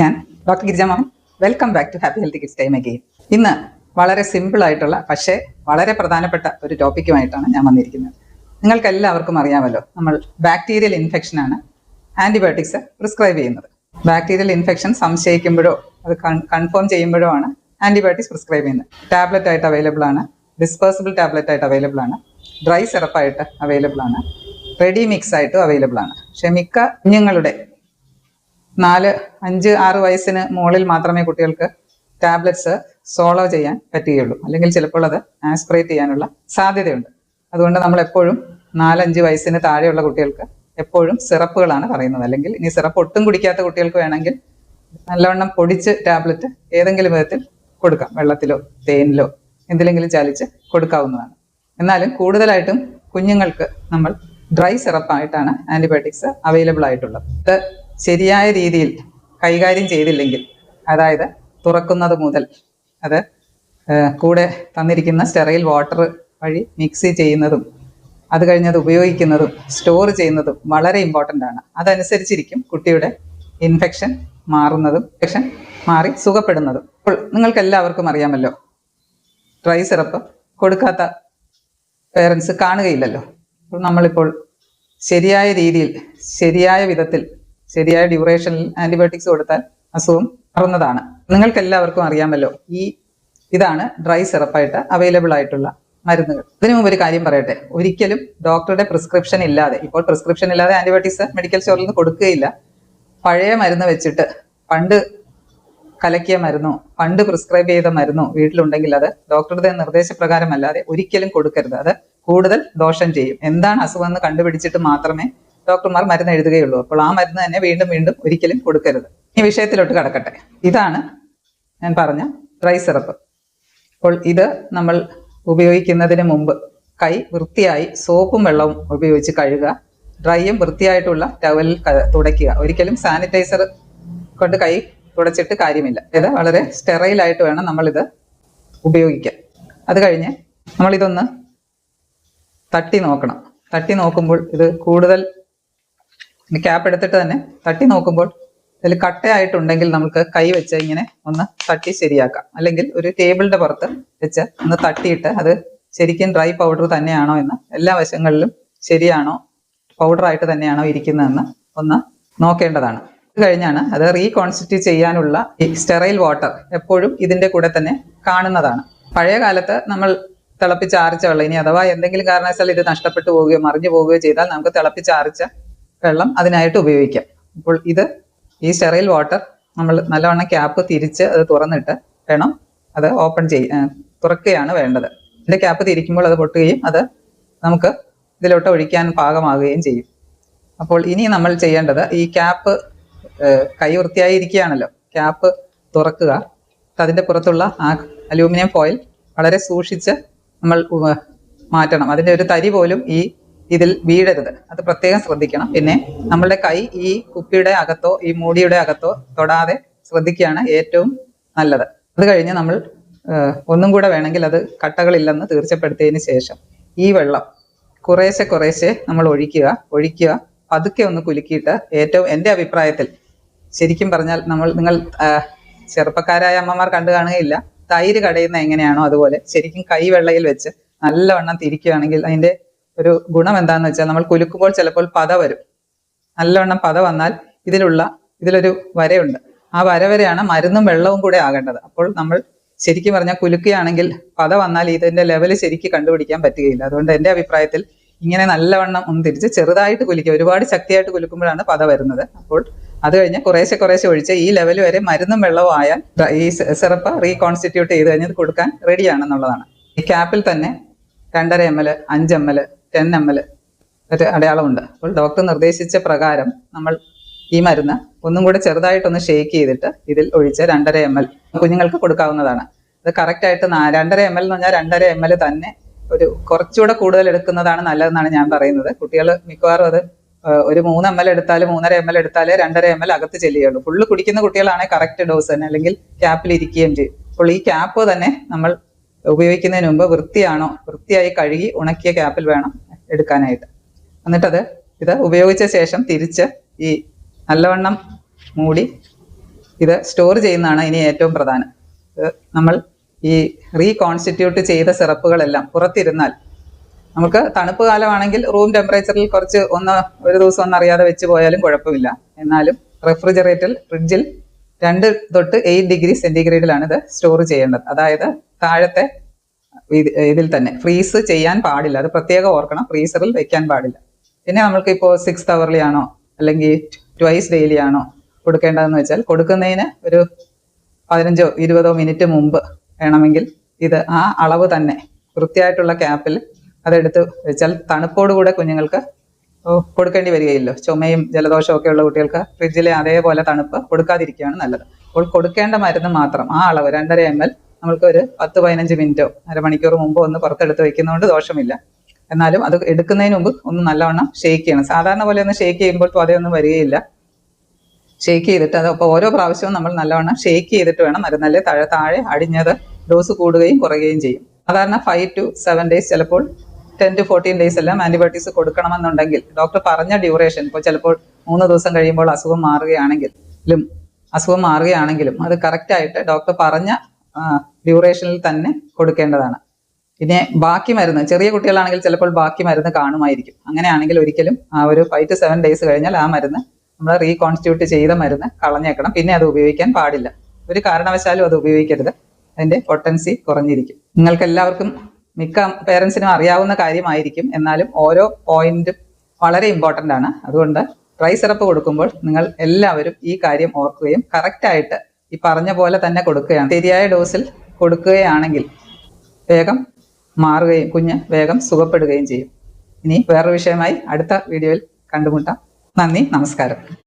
ഞാൻ doctor Girija Maman welcome back to happy health kids time again ഇന്ന് വളരെ simple ആയിട്ടുള്ള പക്ഷേ വളരെ പ്രധാനപ്പെട്ട ഒരു ടോപ്പിക്കുമായിട്ടാണ് ഞാൻ വന്നിരിക്കുന്നത്. നിങ്ങൾക്ക് എല്ലാവർക്കും അറിയാമല്ലോ നമ്മൾ ബാക്ടീരിയൽ ഇൻഫെക്ഷൻ ആണ് ആന്റിബയോട്ടിക്സ് പ്രിസ്ക്രൈബ് ചെയ്യുന്നത്. ബാക്ടീരിയൽ ഇൻഫെക്ഷൻ സംശയിക്കുമ്പോഴോ അത് കൺഫേം ചെയ്യുമ്പോഴോ ആണ് ആന്റിബയോട്ടിക്സ് പ്രിസ്ക്രൈബ് ചെയ്യുന്നത്. ടാബ്ലറ്റ് ആയിട്ട് അവൈലബിൾ ആണ് ഡിസ്പേഴ്സിബിൾ ടാബ്ലറ്റ് ആയിട്ട് അവൈലബിൾ ആണ് ഡ്രൈ സിറപ്പായിട്ട് അവൈലബിൾ ആണ് റെഡി മിക്സ് ആയിട്ടും അവൈലബിൾ ആണ്. പക്ഷെ മിക്ക കുഞ്ഞുങ്ങളുടെ നാല് അഞ്ച് ആറ് വയസ്സിന് മുകളിൽ മാത്രമേ കുട്ടികൾക്ക് ടാബ്ലറ്റ്സ് സോളോ ചെയ്യാൻ പറ്റുകയുള്ളൂ. അല്ലെങ്കിൽ ചിലപ്പോൾ അത് ആസ്പിറേറ്റ് ചെയ്യാനുള്ള സാധ്യതയുണ്ട്. അതുകൊണ്ട് നമ്മൾ എപ്പോഴും നാലഞ്ച് വയസ്സിന് താഴെയുള്ള കുട്ടികൾക്ക് എപ്പോഴും സിറപ്പുകളാണ് പറയുന്നത്. അല്ലെങ്കിൽ ഇനി സിറപ്പ് ഒട്ടും കുടിക്കാത്ത കുട്ടികൾക്ക് വേണമെങ്കിൽ നല്ലവണ്ണം പൊടിച്ച് ടാബ്ലറ്റ് ഏതെങ്കിലും വിധത്തിൽ കൊടുക്കാം. വെള്ളത്തിലോ തേനിലോ എന്തിലെങ്കിലും ചാലിച്ച് കൊടുക്കാവുന്നതാണ്. എന്നാലും കൂടുതലായിട്ടും കുഞ്ഞുങ്ങൾക്ക് നമ്മൾ ഡ്രൈ സിറപ്പായിട്ടാണ് ആന്റിബയോട്ടിക്സ് അവൈലബിൾ ആയിട്ടുള്ളത്. ശരിയായ രീതിയിൽ കൈകാര്യം ചെയ്തില്ലെങ്കിൽ അതായത് തുറക്കുന്നത് മുതൽ അത് കൂടെ തന്നിരിക്കുന്ന സ്റ്റെറയിൽ വാട്ടർ വഴി മിക്സ് ചെയ്യുന്നതും അത് കഴിഞ്ഞ് അത് ഉപയോഗിക്കുന്നതും സ്റ്റോർ ചെയ്യുന്നതും വളരെ ഇമ്പോർട്ടന്റ് ആണ്. അതനുസരിച്ചിരിക്കും കുട്ടിയുടെ ഇൻഫെക്ഷൻ മാറുന്നതും ഇൻഫെക്ഷൻ മാറി സുഖപ്പെടുന്നതും. അപ്പോൾ നിങ്ങൾക്ക് എല്ലാവർക്കും അറിയാമല്ലോ ഡ്രൈ സിറപ്പ് കൊടുക്കാത്ത പേരൻസ് കാണുകയില്ലല്ലോ. അപ്പോൾ നമ്മളിപ്പോൾ ശരിയായ രീതിയിൽ ശരിയായ വിധത്തിൽ ശരിയായ ഡ്യൂറേഷൻ ആന്റിബയോട്ടിക്സ് കൊടുത്താൽ അസുഖം മാറുന്നതാണ് നിങ്ങൾക്ക് എല്ലാവർക്കും അറിയാമല്ലോ ഈ ഇതാണ് ഡ്രൈ സിറപ്പായിട്ട് അവൈലബിൾ ആയിട്ടുള്ള മരുന്നുകൾ. ഇതിനു മുമ്പ് ഒരു കാര്യം പറയട്ടെ ഒരിക്കലും ഡോക്ടറുടെ പ്രിസ്ക്രിപ്ഷൻ ഇല്ലാതെ ഇപ്പോൾ പ്രിസ്ക്രിപ്ഷൻ ഇല്ലാതെ ആന്റിബയോട്ടിക്സ് മെഡിക്കൽ സ്റ്റോറിൽ നിന്ന് കൊടുക്കുകയില്ല. പഴയ മരുന്ന് വെച്ചിട്ട് പണ്ട് കലക്കിയ മരുന്നോ പണ്ട് പ്രിസ്ക്രൈബ് ചെയ്ത മരുന്നോ വീട്ടിലുണ്ടെങ്കിൽ അത് ഡോക്ടറുടെ നിർദ്ദേശപ്രകാരമല്ലാതെ ഒരിക്കലും കൊടുക്കരുത്. അത് കൂടുതൽ ദോഷം ചെയ്യും. എന്താണ് അസുഖം എന്ന് കണ്ടുപിടിച്ചിട്ട് മാത്രമേ ഡോക്ടർമാർ മരുന്ന് എഴുതുകയുള്ളൂ. അപ്പോൾ ആ മരുന്ന് തന്നെ വീണ്ടും വീണ്ടും ഒരിക്കലും കൊടുക്കരുത്. ഈ വിഷയത്തിലോട്ട് കടക്കട്ടെ. ഇതാണ് ഞാൻ പറഞ്ഞ ഡ്രൈ സിറപ്പ്. അപ്പോൾ ഇത് നമ്മൾ ഉപയോഗിക്കുന്നതിന് മുമ്പ് കൈ വൃത്തിയായി സോപ്പും വെള്ളവും ഉപയോഗിച്ച് കഴുകുക. ഡ്രൈയും വൃത്തിയായിട്ടുള്ള ടവലിൽ തുടയ്ക്കുക. ഒരിക്കലും സാനിറ്റൈസർ കൊണ്ട് കൈ തുടച്ചിട്ട് കാര്യമില്ല. ഇത് വളരെ സ്റ്റെറൈൽ ആയിട്ട് വേണം നമ്മളിത് ഉപയോഗിക്കാൻ. അത് കഴിഞ്ഞ് നമ്മളിതൊന്ന് തട്ടി നോക്കണം. തട്ടി നോക്കുമ്പോൾ ഇത് കൂടുതൽ ക്യാപ്പ് എടുത്തിട്ട് തന്നെ തട്ടി നോക്കുമ്പോൾ ഇതിൽ കട്ടയായിട്ടുണ്ടെങ്കിൽ നമുക്ക് കൈ വെച്ച് ഇങ്ങനെ ഒന്ന് തട്ടി ശരിയാക്കാം. അല്ലെങ്കിൽ ഒരു ടേബിളിന്റെ പുറത്ത് വെച്ച് ഒന്ന് തട്ടിയിട്ട് അത് ശരിക്കും ഡ്രൈ പൗഡർ തന്നെയാണോ എന്ന് എല്ലാ വശങ്ങളിലും ശരിയാണോ പൗഡറായിട്ട് തന്നെയാണോ ഇരിക്കുന്നതെന്ന് ഒന്ന് നോക്കേണ്ടതാണ്. ഇത് കഴിഞ്ഞാണ് അത് റീകോൺസ്റ്റിറ്റ്യൂട്ട് ചെയ്യാനുള്ള ഈ സ്റ്റെറൈൽ വാട്ടർ എപ്പോഴും ഇതിന്റെ കൂടെ തന്നെ കാണുന്നതാണ്. പഴയ കാലത്ത് നമ്മൾ തിളപ്പിച്ചാറിച്ച വെള്ളം ഇനി അഥവാ എന്തെങ്കിലും കാരണവശാൽ ഇത് നഷ്ടപ്പെട്ടു പോവുകയോ മറിഞ്ഞു പോവുകയോ ചെയ്താൽ നമുക്ക് തിളപ്പിച്ചാറിച്ച വെള്ളം അതിനായിട്ട് ഉപയോഗിക്കാം. അപ്പോൾ ഇത് ഈ സ്റ്റെറൈൽ വാട്ടർ നമ്മൾ നല്ലവണ്ണം ക്യാപ്പ് തിരിച്ച് അത് തുറന്നിട്ട് വേണം അത് ഓപ്പൺ ചെയ്യ തുറക്കുകയാണ് വേണ്ടത്. ഇതിന്റെ ക്യാപ്പ് തിരിക്കുമ്പോൾ അത് പൊട്ടുകയും അത് നമുക്ക് ഇതിലോട്ട് ഒഴിക്കാൻ പാകമാകുകയും ചെയ്യും. അപ്പോൾ ഇനി നമ്മൾ ചെയ്യേണ്ടത് ഈ ക്യാപ്പ് കൈ വൃത്തിയായി ഇരിക്കുകയാണല്ലോ ക്യാപ്പ് തുറക്കുക. അതിന്റെ പുറത്തുള്ള ആ അലൂമിനിയം ഫോയിൽ വളരെ സൂക്ഷിച്ച് നമ്മൾ മാറ്റണം. അതിന്റെ ഒരു തരി പോലും ഈ ഇതിൽ വീഴരുത്. അത് പ്രത്യേകം ശ്രദ്ധിക്കണം. പിന്നെ നമ്മളുടെ കൈ ഈ കുപ്പിയുടെ അകത്തോ ഈ മൂടിയുടെ അകത്തോ തൊടാതെ ശ്രദ്ധിക്കുകയാണ് ഏറ്റവും നല്ലത്. അത് കഴിഞ്ഞ് നമ്മൾ ഒന്നും കൂടെ വേണമെങ്കിൽ അത് കട്ടകളില്ലെന്ന് തീർച്ചപ്പെടുത്തിയതിന് ശേഷം ഈ വെള്ളം കുറേശ്ശെ കുറേശ്ശെ നമ്മൾ ഒഴിക്കുക ഒഴിക്കുക പതുക്കെ ഒന്ന് കുലുക്കിയിട്ട് ഏറ്റവും എന്റെ അഭിപ്രായത്തിൽ ശരിക്കും പറഞ്ഞാൽ നമ്മൾ നിങ്ങൾ ചെറുപ്പക്കാരായ അമ്മമാർ കണ്ടു കാണുകയില്ല. തൈര് കടയുന്ന എങ്ങനെയാണോ അതുപോലെ ശരിക്കും കൈവെള്ളയിൽ വെച്ച് നല്ലവണ്ണം തിരിക്കുകയാണെങ്കിൽ അതിന്റെ ഒരു ഗുണം എന്താണെന്ന് വെച്ചാൽ നമ്മൾ കുലുക്കുമ്പോൾ ചിലപ്പോൾ പത വരും. നല്ലവണ്ണം പത വന്നാൽ ഇതിലുള്ള ഇതിലൊരു വരയുണ്ട്. ആ വര വരെയാണ് മരുന്നും വെള്ളവും കൂടെ ആകേണ്ടത്. അപ്പോൾ നമ്മൾ ശരിക്കും പറഞ്ഞാൽ കുലുക്കുകയാണെങ്കിൽ പത വന്നാൽ ഇതിന്റെ ലെവൽ ശരിക്കും കണ്ടുപിടിക്കാൻ പറ്റുകയില്ല. അതുകൊണ്ട് എന്റെ അഭിപ്രായത്തിൽ ഇങ്ങനെ നല്ലവണ്ണം ഒന്ന് തിരിച്ച് ചെറുതായിട്ട് കുലുക്കുക ഒരുപാട് ശക്തിയായിട്ട് കുലുക്കുമ്പോഴാണ് പത വരുന്നത്. അപ്പോൾ അത് കഴിഞ്ഞ് കുറേശ്ശെ കുറേശ്ശെ ഒഴിച്ച് ഈ ലെവൽ വരെ മരുന്നും വെള്ളവും ആയാൽ ഈ സിറപ്പ് റീകോൺസ്റ്റിറ്റ്യൂട്ട് ചെയ്ത് കഴിഞ്ഞത് കൊടുക്കാൻ റെഡിയാണെന്നുള്ളതാണ് ഈ ക്യാപ്പിൽ തന്നെ രണ്ടര എം എൽ അഞ്ച് M L ten M L ഒരു അടയാളമുണ്ട്. അപ്പോൾ ഡോക്ടർ നിർദ്ദേശിച്ച പ്രകാരം നമ്മൾ ഈ മരുന്ന് ഒന്നും കൂടെ ചെറുതായിട്ടൊന്ന് ഷേക്ക് ചെയ്തിട്ട് ഇതിൽ ഒഴിച്ച് രണ്ടര എം എൽ കുഞ്ഞുങ്ങൾക്ക് കൊടുക്കാവുന്നതാണ്. അത് കറക്റ്റ് ആയിട്ട് നാ- രണ്ടര എം എൽ എന്ന് പറഞ്ഞാൽ രണ്ടര എം എൽ തന്നെ ഒരു കുറച്ചുകൂടെ കൂടുതൽ എടുക്കുന്നതാണ് നല്ലതെന്നാണ് ഞാൻ പറയുന്നത്. കുട്ടികൾ മിക്കവാറും അത് ഒരു മൂന്ന് എം എൽ എടുത്താൽ മൂന്നര എം എൽ എടുത്താലേ രണ്ടര എം എൽ അകത്ത് ചെല്ലുകയുള്ളൂ. ഫുള്ള് കുടിക്കുന്ന കുട്ടികളാണെങ്കിൽ കറക്റ്റ് ഡോസ് തന്നെ അല്ലെങ്കിൽ ക്യാപ്പിൽ ഇരിക്കുകയും ചെയ്യും. അപ്പോൾ ഈ ക്യാപ്പ് തന്നെ നമ്മൾ ഉപയോഗിക്കുന്നതിന് മുമ്പ് വൃത്തിയാണോ? വൃത്തിയായി കഴുകി ഉണക്കിയ ക്യാപ്പിൽ വേണം എടുക്കാനായിട്ട്. എന്നിട്ടത് ഇത് ഉപയോഗിച്ച ശേഷം തിരിച്ച് ഈ നല്ലവണ്ണം മൂടി ഇത് സ്റ്റോർ ചെയ്യുന്നതാണ് ഇനി ഏറ്റവും പ്രധാനം. നമ്മൾ ഈ റീകോൺസ്റ്റിറ്റ്യൂട്ട് ചെയ്ത സിറപ്പുകളെല്ലാം പുറത്തിരുന്നാൽ നമുക്ക് തണുപ്പ് കാലമാണെങ്കിൽ റൂം ടെമ്പറേച്ചറിൽ കുറച്ച് ഒന്ന് ഒരു ദിവസം ഒന്നറിയാതെ വെച്ച് പോയാലും കുഴപ്പമില്ല. എന്നാലും റെഫ്രിജറേറ്ററിൽ ഫ്രിഡ്ജിൽ രണ്ട് തൊട്ട് എയ്റ്റ് ഡിഗ്രി സെന്റിഗ്രേഡിലാണ് ഇത് സ്റ്റോർ ചെയ്യേണ്ടത്. അതായത് താഴത്തെ ഇത് ഇതിൽ തന്നെ ഫ്രീസ് ചെയ്യാൻ പാടില്ല. അത് പ്രത്യേകം ഓർക്കണം ഫ്രീസറിൽ വെക്കാൻ പാടില്ല. പിന്നെ നമ്മൾക്ക് ഇപ്പോൾ സിക്സ് അവർലി ആണോ അല്ലെങ്കിൽ ട്വൈസ് ഡെയിലി ആണോ കൊടുക്കേണ്ടതെന്ന് വെച്ചാൽ കൊടുക്കുന്നതിന് ഒരു പതിനഞ്ചോ ഇരുപതോ മിനിറ്റ് മുമ്പ് വേണമെങ്കിൽ ഇത് ആ അളവ് തന്നെ വൃത്തിയായിട്ടുള്ള ക്യാപ്പിൽ അതെടുത്ത് വെച്ചാൽ തണുപ്പോടുകൂടെ കുഞ്ഞുങ്ങൾക്ക് കൊടുക്കേണ്ടി വരികയില്ലോ. ചുമയും ജലദോഷവും ഒക്കെ ഉള്ള കുട്ടികൾക്ക് ഫ്രിഡ്ജിലെ അതേപോലെ തണുപ്പ് കൊടുക്കാതിരിക്കുകയാണ് നല്ലത്. അപ്പോൾ കൊടുക്കേണ്ട മരുന്ന് മാത്രം. ആ അളവ് രണ്ടര എം എൽ നമ്മൾക്ക് ഒരു പത്ത് പതിനഞ്ച് മിനിറ്റോ അരമണിക്കൂർ മുമ്പോ ഒന്ന് പുറത്തെടുത്ത് വെക്കുന്നതുകൊണ്ട് ദോഷമില്ല. എന്നാലും അത് എടുക്കുന്നതിന് മുമ്പ് ഒന്ന് നല്ലവണ്ണം ഷേക്ക് ചെയ്യണം. സാധാരണ പോലെ ഒന്ന് ഷേക്ക് ചെയ്യുമ്പോൾ അതേയൊന്നും വരികയില്ല. ഷേക്ക് ചെയ്തിട്ട് അത് അപ്പോൾ ഓരോ പ്രാവശ്യവും നമ്മൾ നല്ലവണ്ണം ഷേക്ക് ചെയ്തിട്ട് വേണം മരുന്നല്ലേ താഴെ താഴെ അടിഞ്ഞത് ഡോസ് കൂടുകയും കുറയുകയും ചെയ്യും. സാധാരണ ഫൈവ് ടു സെവൻ ഡേയ്സ് ചിലപ്പോൾ ടെൻ ടു ഫോർട്ടീൻ ഡേയ്സ് എല്ലാം ആന്റിബയോട്ടിക്സ് കൊടുക്കണമെന്നുണ്ടെങ്കിൽ ഡോക്ടർ പറഞ്ഞ ഡ്യൂറേഷൻ ഇപ്പോൾ ചിലപ്പോൾ മൂന്ന് ദിവസം കഴിയുമ്പോൾ അസുഖം മാറുകയാണെങ്കിലും അസുഖം മാറുകയാണെങ്കിലും അത് കറക്റ്റായിട്ട് ഡോക്ടർ പറഞ്ഞ ഡ്യൂറേഷനിൽ തന്നെ കൊടുക്കേണ്ടതാണ്. പിന്നെ ബാക്കി മരുന്ന് ചെറിയ കുട്ടികളാണെങ്കിൽ ചിലപ്പോൾ ബാക്കി മരുന്ന് കാണുമായിരിക്കും. അങ്ങനെയാണെങ്കിൽ ഒരിക്കലും ആ ഒരു ഫൈവ് ടു സെവൻ ഡേയ്സ് കഴിഞ്ഞാൽ ആ മരുന്ന് നമ്മൾ റീകോൺസ്റ്റിറ്റ്യൂട്ട് ചെയ്ത മരുന്ന് കളഞ്ഞേക്കണം. പിന്നെ അത് ഉപയോഗിക്കാൻ പാടില്ല. ഒരു കാരണവശാലും അത് ഉപയോഗിക്കരുത്. അതിന്റെ പൊട്ടൻസി കുറഞ്ഞിരിക്കും. നിങ്ങൾക്ക് എല്ലാവർക്കും മിക്ക പേരൻസിനും അറിയാവുന്ന കാര്യമായിരിക്കും. എന്നാലും ഓരോ പോയിന്റും വളരെ ഇമ്പോർട്ടന്റ് ആണ്. അതുകൊണ്ട് ഡ്രൈ സിറപ്പ് കൊടുക്കുമ്പോൾ നിങ്ങൾ എല്ലാവരും ഈ കാര്യം ഓർക്കുകയും കറക്റ്റായിട്ട് ഈ പറഞ്ഞ പോലെ തന്നെ കൊടുക്കുകയാണ്. ശരിയായ ഡോസിൽ കൊടുക്കുകയാണെങ്കിൽ വേഗം മാറുകയും കുഞ്ഞ് വേഗം സുഖപ്പെടുകയും ചെയ്യും. ഇനി വേറൊരു വിഷയമായി അടുത്ത വീഡിയോയിൽ കണ്ടുമുട്ടാം. നന്ദി നമസ്കാരം.